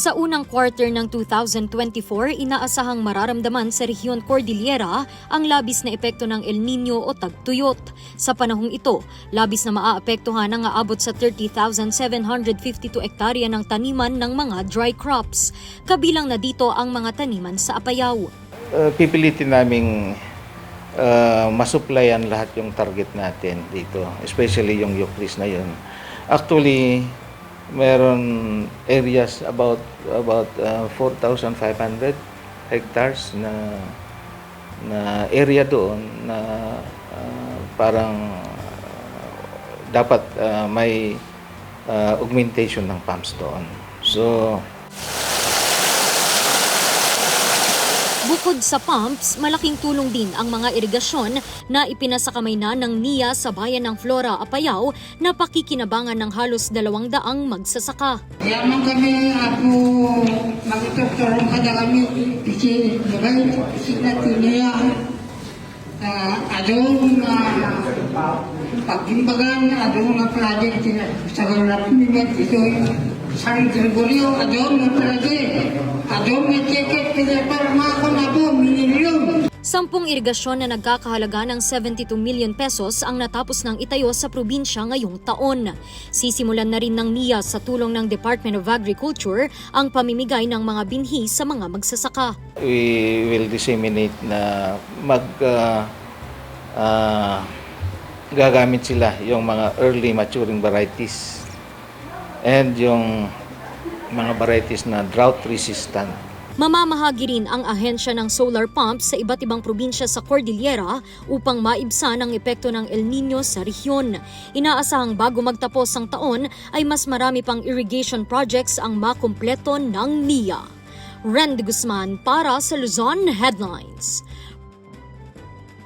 Sa unang quarter ng 2024, inaasahang mararamdaman sa rehiyon Cordillera ang labis na epekto ng El Nino o tagtuyot. Sa panahong ito, labis na maaapektuhan ang aabot sa 30,752 ektarya ng taniman ng mga dry crops. Kabilang na dito ang mga taniman sa Apayao. uh, pipilitin naming uh, masuplayan lahat yung target natin dito, especially yung Euclid na yun. Actually, meron areas about about uh, 4,500 hectares na na area doon na uh, parang uh, dapat uh, may uh, augmentation ng pumps doon. So, Bukod sa pumps, malaking tulong din ang mga irigasyon na ipinasakamay na ng NIA sa bayan ng Flora, Apayao na pakikinabangan ng halos dalawang daang magsasaka. Yaman kami ako magtutulong kada kami kasi bagay sila tinaya uh, adong uh, pagimbagan adong nga project sa galap nimet ito San Gregorio project adong nga ticket kaya para makakon ako minilyon Sampung irigasyon na nagkakahalaga ng 72 million pesos ang natapos ng itayo sa probinsya ngayong taon. Sisimulan na rin ng NIA sa tulong ng Department of Agriculture ang pamimigay ng mga binhi sa mga magsasaka. we will disseminate na mag uh, uh, gagamit sila yung mga early maturing varieties and yung mga varieties na drought resistant. Mamamahagi rin ang ahensya ng solar pumps sa iba't ibang probinsya sa Cordillera upang maibsan ang epekto ng El Nino sa rehiyon. Inaasahang bago magtapos ang taon ay mas marami pang irrigation projects ang makumpleto ng NIA. Randy Guzman para sa Luzon Headlines.